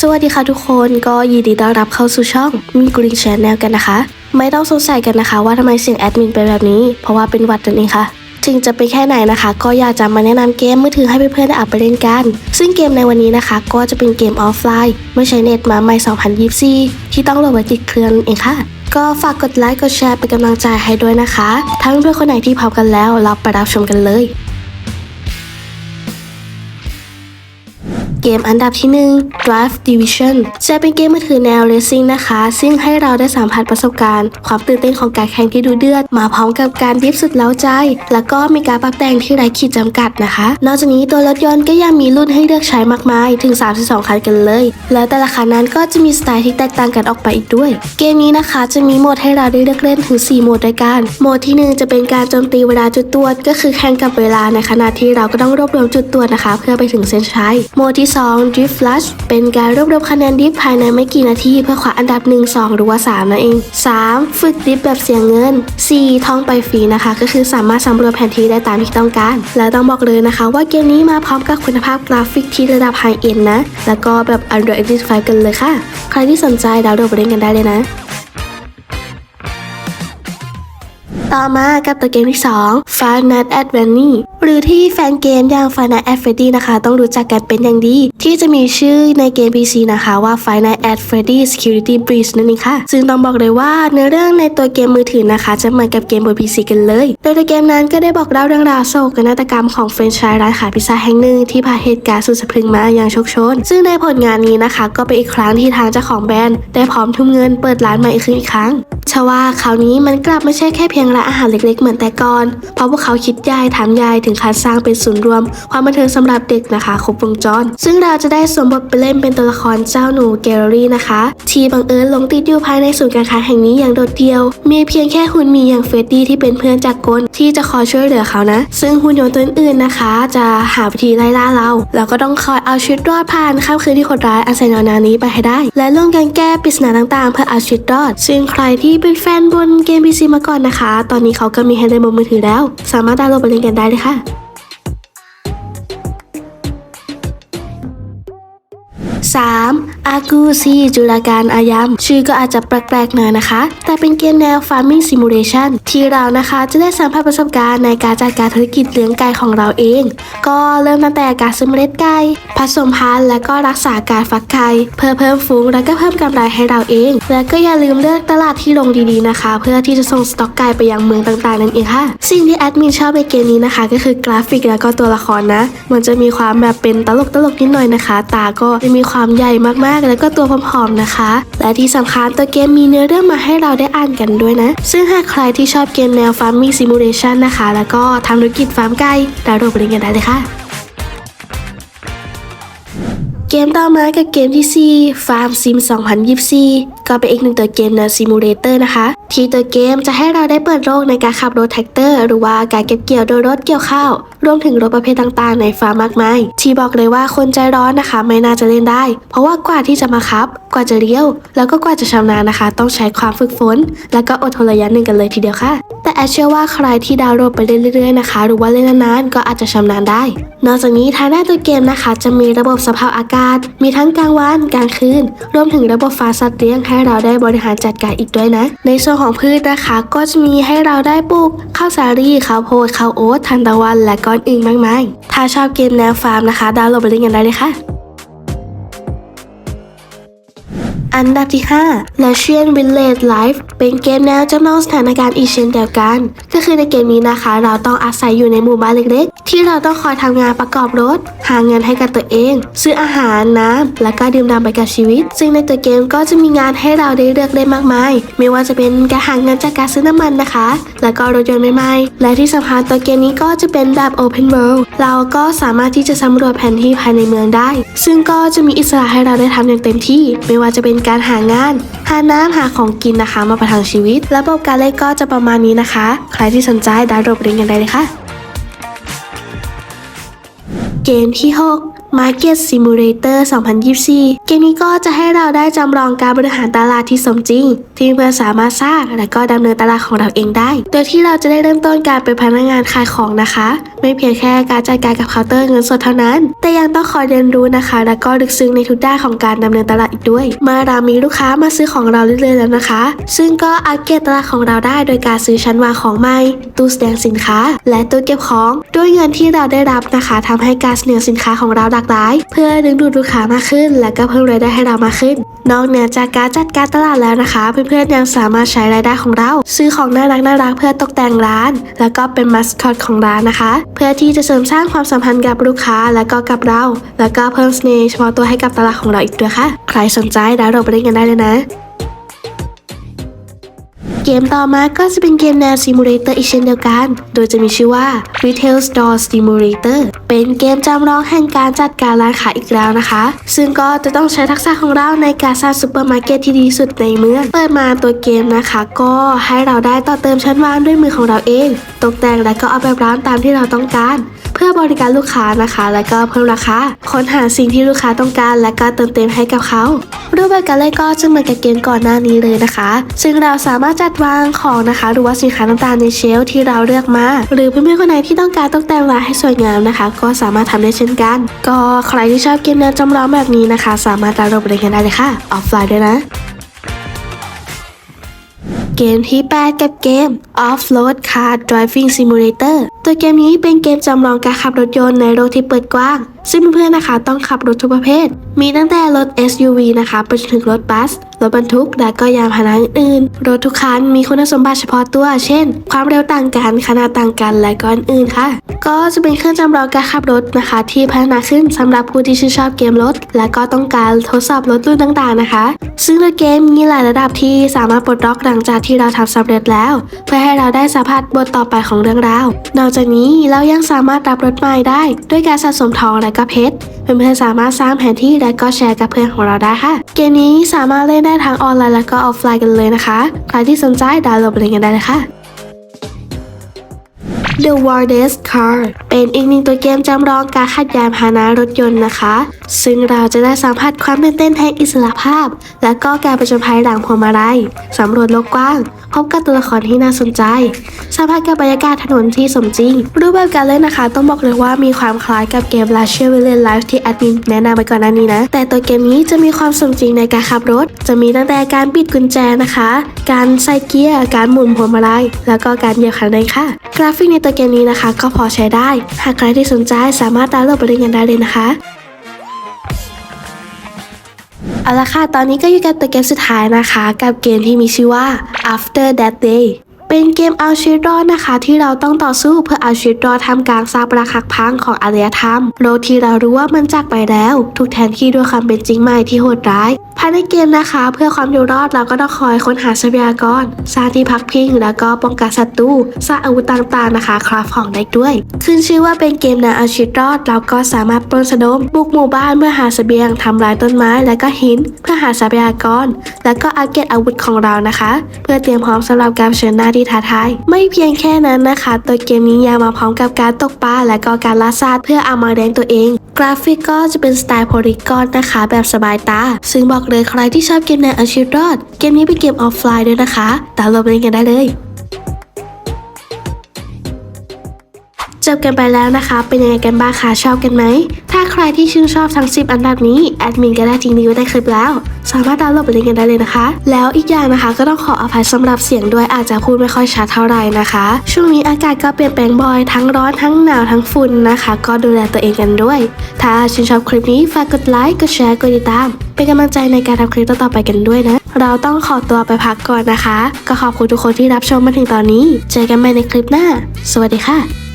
สวัสดีค่ะทุกคนก็ยินดีต้อนรับเข้าสู่ช่องมีกรีนแชนแนลกันนะคะ ไม่ต้องสงสัยกันนะคะว่าทำไมเสียงแอดมินเป็นแบบนี้ เพราะว่าเป็นวัดนั่นเองค่ะถึงจะเป็นแค่ไหนนะคะ ก็อยากจะมาแนะนำเกมมือถือให้เพื่อนๆได้เอาไปเล่นกัน ซึ่งเกมในวันนี้นะคะ ก็จะเป็นเกมออฟไลน์ไม่ใช้เน็ตมาใหม่ 2024 ที่ต้องโหลดไว้ติดเครื่องนั่นเองค่ะ ก็ฝากกดไลค์กดแชร์เป็นกำลังใจให้ด้วยนะคะ ทั้งเพื่อนคนไหนที่พร้อมกันแล้วเราไปรับชมกันเลย เกมอันดับที่ 1 Drive Division จะเป็นเกมมือถือแนว Racing นะคะ ซึ่งให้เราได้สัมผัสประสบการณ์ ความตื่นเต้นของการแข่งที่ดูเดือด มาพร้อมกับการดิฟสุดเล้าใจ แล้วก็มีการปรับแต่งที่ไร้ขีดจำกัดนะคะ นอกจากนี้ตัวรถยนต์ก็ยังมีรุ่นให้เลือกใช้มากมายถึง 32 คันกันเลย แล้วแต่ละคันนั้นก็จะมีสไตล์ที่แตกต่างกันออกไปอีกด้วย เกมนี้นะคะจะมีโหมดให้เราได้เลือกเล่นถึง 4 โหมดด้วยกัน โหมดที่ 1 จะเป็นการโจมตีเวลาจุดตรวจก็คือแข่งกับเวลาในขณะที่เราก็ต้องรวบรวมจุดตรวจนะคะ เพื่อไปถึงเส้นชัยโหมดที่2 Drift Flush เป็นการรวบรวมคะแนนดิฟภายในไม่กี่นาทีเพื่อคว้าอันดับ 1 2 หรือว่า 3 นั่นเอง 3. ฝึกดิฟแบบเสียเงิน 4. ท่องไปฟรีนะคะ ก็คือสามารถสำรวจแผนที่ได้ตามที่ต้องการ และต้องบอกเลยนะคะ ว่าเกมนี้มาพร้อมกับคุณภาพกราฟิกที่ระดับไฮเอ็นนะ แล้วก็แบบ Android 85กันเลยค่ะ ใครที่สนใจดาวน์โหลดไปเล่นกันได้เลยนะ ต่อมากับตัวเกมที่2 Five Nights at Freddy's หรือที่แฟนเกมอย่าง Five Nights at Freddy's นะคะ ต้องรู้จักกันเป็นอย่างดี ที่จะมีชื่อในเกม PC นะคะว่า Five Nights at Freddy's Security Breach นั่นเองค่ะ ซึ่งต้องบอกเลยว่าเนื้อเรื่องในตัวเกมมือถือนะคะ จะเหมือนกับเกมบน PC กันเลย โดยตัวเกมนั้นก็ได้บอกเล่าเรื่องราวโศกนาฏกรรมของแฟรนไชส์ร้านขายพิซซ่าแห่งหนึ่งที่ผ่านเหตุการณ์สุดสะพรึงมาอย่างโชคโชน ซึ่งในผลงานนี้นะคะ ก็เป็นอีกครั้งที่ทางเจ้าของแบรนด์ได้พร้อมทุ่มเงินเปิดร้านใหม่อีกครั้งอีกครั้ง ชว่าคราวนี้มันกลับไม่ใช่แค่เพียงร้านอาหารเล็กๆ เหมือนแต่ก่อน เพราะพวกเขาคิดใหญ่ถามใหญ่ถึงการสร้างเป็นศูนย์รวม ความบันเทิงสำหรับเด็กนะคะครบวงจร ซึ่งเราจะได้สวมบทไปเล่นเป็นตัวละครเจ้าหนูเกลลี่นะคะ ที่บังเอิญหลงติดอยู่ภายในศูนย์การค้าแห่งนี้อย่างโดดเดี่ยว มีเพียงแค่หุ่นมีอย่างเฟรดดี้ที่เป็นเพื่อนจากกลที่จะคอยช่วยเหลือเขานะ ซึ่งหุ่นยนต์ตัวอื่นๆนะคะ จะหาวิธีไล่ล่าเราแล้วก็ต้องคอยเอาชีวิตรอดผ่านค่ำคืนที่คนร้ายอาศัยนอนนานี้ไปให้ได้ และร่วมกันแก้ปริศนาต่างๆ เพื่อเอาชีวิตรอด ซึ่งใครที่เป็นแฟนบนเกม PC มาก่อนนะคะ ตอนนี้เขาก็มีให้ได้บนมือถือแล้ว สามารถดาวน์โหลดไปเล่นกันได้เลยค่ะ 3. อากูซีจุลาการอายามชื่อก็อาจจะแปลกๆหน่อยนะคะ แต่เป็นเกมแนว Farming Simulation ที่เรานะคะจะได้สัมผัสประสบการณ์ในการจัดการธุรกิจเลี้ยงไก่ของเราเอง ก็เริ่มตั้งแต่การซื้อเมล็ดไก่ผสมพันธุ์และก็รักษาการฟักไข่เพื่อเพิ่มฟูงและก็เพิ่มกำไรให้เราเอง และก็อย่าลืมเลือกตลาดที่ลงดีๆนะคะ เพื่อที่จะส่งสต็อกไก่ไปยังเมืองต่างๆนั่นเองค่ะสิ่งที่แอดมินชอบในเกมนี้นะคะ ก็คือกราฟิกแล้วก็ตัวละครนะมันจะมีความแบบเป็นตลกตลกๆนิดหน่อยนะคะ ตาก็จะมีความใหญ่มากๆ แล้วก็ตัวผอมๆนะคะ และที่สำคัญตัวเกมมีเนื้อเรื่องมาให้เราได้อ่านกันด้วยนะ ซึ่งหากใครที่ชอบเกมแนว Farming Simulation นะคะ แล้วก็ทำธุรกิจฟาร์มไก่ดาวน์โหลดไปเล่นกันได้เลยค่ะเกมต่อมากับเกมที่ 4 Farm Sim 2024 ก็เป็นอีกหนึ่งตัวเกมแนวซิมูเลเตอร์นะคะ ที่ตัวเกมจะให้เราได้เปิดโลกในการขับรถแท็กเตอร์ หรือว่าการเก็บเกี่ยวโดยรถเกี่ยวข้าวรวมถึงรถประเภทต่างๆ ในฟาร์มมากมาย ที่บอกเลยว่าคนใจร้อนนะคะ ไม่น่าจะเล่นได้ เพราะว่ากว่าที่จะมาขับ กว่าจะเลี้ยว แล้วก็กว่าจะชำนาญนะคะ ต้องใช้ความฝึกฝน แล้วก็อดทนระยะหนึ่งกันเลยทีเดียวค่ะ แต่แอเชื่อว่าใครที่ดาวน์โหลดไปเรื่อยๆนะคะ หรือว่าเล่นนานๆก็อาจจะชำนาญได้ นอกจากนี้ทางด้าตัวเกมนะคะ จะมีระบบสภาพอากาศ มีทั้งกลางวันกลางคืน รวมถึงระบบฟ้าสัตว์เลี้ยงให้ให้เราได้บริหารจัดการอีกด้วยนะ ในส่วนของพืชนะคะ ก็จะมีให้เราได้ปลูกข้าวสาลีข้าวโพดข้าวโอ๊ตทานตะวัน และก้อนอื่นมากมาย ถ้าชอบเกมแนวฟาร์มนะคะ ดาวน์โหลดไปเล่นกันได้เลยค่ะอันดับที่ 5 Russian Village Life เป็นเกมแนวจำลองสถานการณ์อีกเช่นเดียวกัน ก็คือในเกมนี้นะคะ เราต้องอาศัยอยู่ในหมู่บ้านเล็กๆ ที่เราต้องคอยทำงานประกอบรถ หาเงินให้กับตัวเอง ซื้ออาหารน้ำและก็ดื่มด่ำไปกับชีวิต ซึ่งในตัวเกมก็จะมีงานให้เราได้เลือกได้มากมาย ไม่ว่าจะเป็นการหาเงินจากการซื้อน้ำมันนะคะ แล้วก็รถยนต์ใหม่ๆ และที่สำคัญตัวเกมนี้ก็จะเป็นแบบ Open World เราก็สามารถที่จะสำรวจแผนที่ภายในเมืองได้ ซึ่งก็จะมีอิสระให้เราได้ทำอย่างเต็มที่ ไม่ว่าจะเป็นการหางาน หาน้ำหาของกินนะคะมาประทังชีวิตระบบการเล่นก็จะประมาณนี้นะคะ ใครที่สนใจดาวน์โหลดเล่นกันได้เลยค่ะ เกมที่ 6 Market Simulator 2024 เกมนี้ก็จะให้เราได้จำลองการบริหารตลาดที่สมจริงที่เพื่อนสามารถสร้างและก็ดำเนินตลาดของเราเองได้ โดยที่เราจะได้เริ่มต้นการเป็นพนักงานขายของนะคะ ไม่เพียงแค่การจัดการกับเคาน์เตอร์เงินสดเท่านั้น แต่ยังต้องคอยเรียนรู้นะคะ และก็ลึกซึ้งในทุกด้านของการดำเนินตลาดอีกด้วย เมื่อเรามีลูกค้ามาซื้อของเราเรื่อยๆแล้วนะคะ ซึ่งก็อัปเกรดตลาดของเราได้โดยการซื้อชั้นวางของใหม่ ตู้แสดงสินค้า และตู้เก็บของด้วยเงินที่เราได้รับนะคะทำให้การเสนอสินค้าของเราหลากหลาย เพื่อดึงดูดลูกค้ามากขึ้น และก็เพิ่มรายได้ให้เรามากขึ้น นอกเหนือจากการจัดการตลาดแล้วนะคะพื่อนๆยังสามารถใช้รายได้ของเรา ซื้อของน่ารักน่ารักเพื่อตกแต่งร้าน แล้วก็เป็นมัสคอตของร้านนะคะ เพื่อที่จะเสริมสร้างความสัมพันธ์กับลูกค้าและก็กับเรา แล้วก็เพิ่มเสน่ห์เฉพาะตัวให้กับตลาดของเราอีกด้วยค่ะ ใครสนใจดาวน์โหลดไปเล่นกันได้เลยนะ เกมต่อมาก็จะเป็นเกมแนวซิมูเลเตอร์อีกเช่นเดียวกัน โดยจะมีชื่อว่า Retail Store Simulator เป็นเกมจำลองแห่งการจัดการร้านขายอีกแล้วนะคะ ซึ่งก็จะต้องใช้ทักษะของเราในการสร้างซูเปอร์มาร์เก็ตที่ดีสุดในเมือง เปิดมาตัวเกมนะคะ ก็ให้เราได้ต่อเติมชั้นวางด้วยมือของเราเอง ตกแต่งและก็เอาแบบร้านตามที่เราต้องการ พื่อบริการลูกค้านะคะ และก็เพิ่มราคาค้นหาสิ่งที่ลูกค้าต้องการ และก็เติมเต็มให้กับเขารูปแบบการเล่นก็จะเหมือนกับเกมก่อนหน้านี้เลยนะคะ ซึ่งเราสามารถจัดวางของนะคะ หรือว่าสินค้าต่างๆในเชลที่เราเลือกมา หรือเพื่อนๆคนไหนที่ต้องการตกแต่งร้านให้สวยงามนะคะ ก็สามารถทำได้เช่นกัน ก็ใครที่ชอบเกมแนวจำลองแบบนี้นะคะ สามารถดาวน์โหลดเล่นกันได้เลยค่ะออฟไลน์ด้วยนะ เกมที่ 8 กับเกม Off-Road Car Driving Simulator ตัวเกมนี้เป็นเกมจำลองการขับรถยนต์ในโลกที่เปิดกว้าง ซึ่งเพื่อนๆนะคะต้องขับรถทุกประเภท มีตั้งแต่รถ SUV นะคะไปจนถึงรถบัส รถบรรทุก และก็ยานพาหนะอื่นๆ รถทุกคันมีคุณสมบัติเฉพาะตัว เช่น ความเร็วต่างกัน ขนาดต่างกัน และก็อื่นๆ ค่ะ ก็จะเป็นเครื่องจำลองการขับรถนะคะ ที่พัฒนาขึ้นสำหรับผู้ที่ชื่นชอบเกมรถ และก็ต้องการทดสอบรถรุ่นต่างๆ นะคะ ซึ่งตัวเกมมีหลายระดับที่สามารถปลดล็อกหลังจากที่เราทำสำเร็จแล้ว เพื่อให้เราได้สัมผัสบทต่อไปของเรื่องราวนอกจากนี้เรายังสามารถรับรถใหม่ได้ ด้วยการสะสมทองและก็เพชรเพื่อนๆสามารถสร้างแผนที่และก็แชร์กับเพื่อนของเราได้ค่ะ เกมนี้สามารถเล่นได้ทั้งออนไลน์และก็ออฟไลน์กันเลยนะคะ ใครที่สนใจดาวน์โหลดไปเล่นกันได้เลยค่ะ The Wildest Car เป็นอีกหนึ่งตัวเกมจำลองการขัดยานพาหนะรถยนต์นะคะ ซึ่งเราจะได้สัมผัสความตื่นเต้นแห่งอิสระภาพ และก็การประจนภัยหลังพวงมาลัยสำรวจโลกกว้าง พบกับตัวละครที่น่าสนใจ สัมผัสกับบรรยากาศถนนที่สมจริง รูปแบบการเล่นนะคะ ต้องบอกเลยว่ามีความคล้ายกับเกม l a s h e r v i l l a n Life ที่แอดมินแนะนำไปก่อนหน้านี้นะ แต่ตัวเกมนี้จะมีความสมจริงในการขับรถ จะมีตั้งแต่การปิดกุญแจนะคะ การใส่เกียร์ การหมุนพวงมาลัย แล้วก็การเหยียบคันเร่งค่ะ กราฟิกในตัวเกมนี้นะคะ ก็พอใช้ได้ หากใครที่สนใจสามารถดาวน์โหลดไปเล่นกันได้เลยนะคะเอาละค่ะ ตอนนี้ก็อยู่กับตัวเกมสุดท้ายนะคะ กับเกมที่มีชื่อว่า After That Day เป็นเกมเอาชีวิตรอดนะคะ ที่เราต้องต่อสู้เพื่อเอาชีวิตรอดทำกลารซากปรักหักพังของอารยธรรม โลกที่เรารู้ว่ามันจากไปแล้ว ถูกแทนที่ด้วยความเป็นจริงใหม่ที่โหดร้ายภายในเกมนะคะ เพื่อความอยู่รอดเราก็ต้องคอยค้นหาทรัพยากรสร้างที่พักพิง แล้วก็ป้องกันศัตรูสร้างอาวุธต่างๆนะคะ คราฟของได้ด้วย ขึ้นชื่อว่าเป็นเกมแนวเอาชีวิตรอด เราก็สามารถปล้นสะดมบุกหมู่บ้านเพื่อหาเสบียงทำลายต้นไม้ และก็หิน เพื่อหาทรัพยากร แล้วก็อัปเกรดอาวุธของเรานะคะ เพื่อเตรียมพร้อมสำหรับการเชิญหน้าที่ท้าทาย ไม่เพียงแค่นั้นนะคะ ตัวเกมนี้ยังมาพร้อมกับการตกปลาและก็การล่าสัตว์เพื่อเอามาเลี้ยงตัวเอง กราฟิกก็จะเป็นสไตล์โพลีกอนนะคะ แบบสบายตา ซึ่งบอกเลยใครที่ชอบเกมแนวอาชีวิตรอด เกมนี้เป็นเกมออฟไลน์ด้วยนะคะดาวน์โหลดเล่นกันได้เลยจบกันไปแล้วนะคะ เป็นยังไงกันบ้างคะชอบกันไหม ถ้าใครที่ชื่นชอบทั้ง 10 อันดับนี้ แอดมินก็ได้ทิ้งลิงก์ไว้ใต้คลิปแล้ว สามารถดาวน์โหลดไปเล่นกันได้เลยนะคะ แล้วอีกอย่างนะคะก็ต้องขออภัยสำหรับเสียงด้วยอาจจะพูดไม่ค่อยชัดเท่าไหร่นะคะ ช่วงนี้อากาศก็เปลี่ยนแปลงบ่อยทั้งร้อนทั้งหนาวทั้งฝุ่นนะคะ ก็ดูแลตัวเองกันด้วย ถ้าชื่นชอบคลิปนี้ฝากกดไลค์กดแชร์กดติดตาม เป็นกำลังใจในการทำคลิปต่อๆไปกันด้วยนะ เราต้องขอตัวไปพักก่อนนะคะ ก็ขอบคุณทุกคนที่รับชมมาถึงตอนนี้ เจอกันใหม่ในคลิปหน้า สวัสดีค่ะ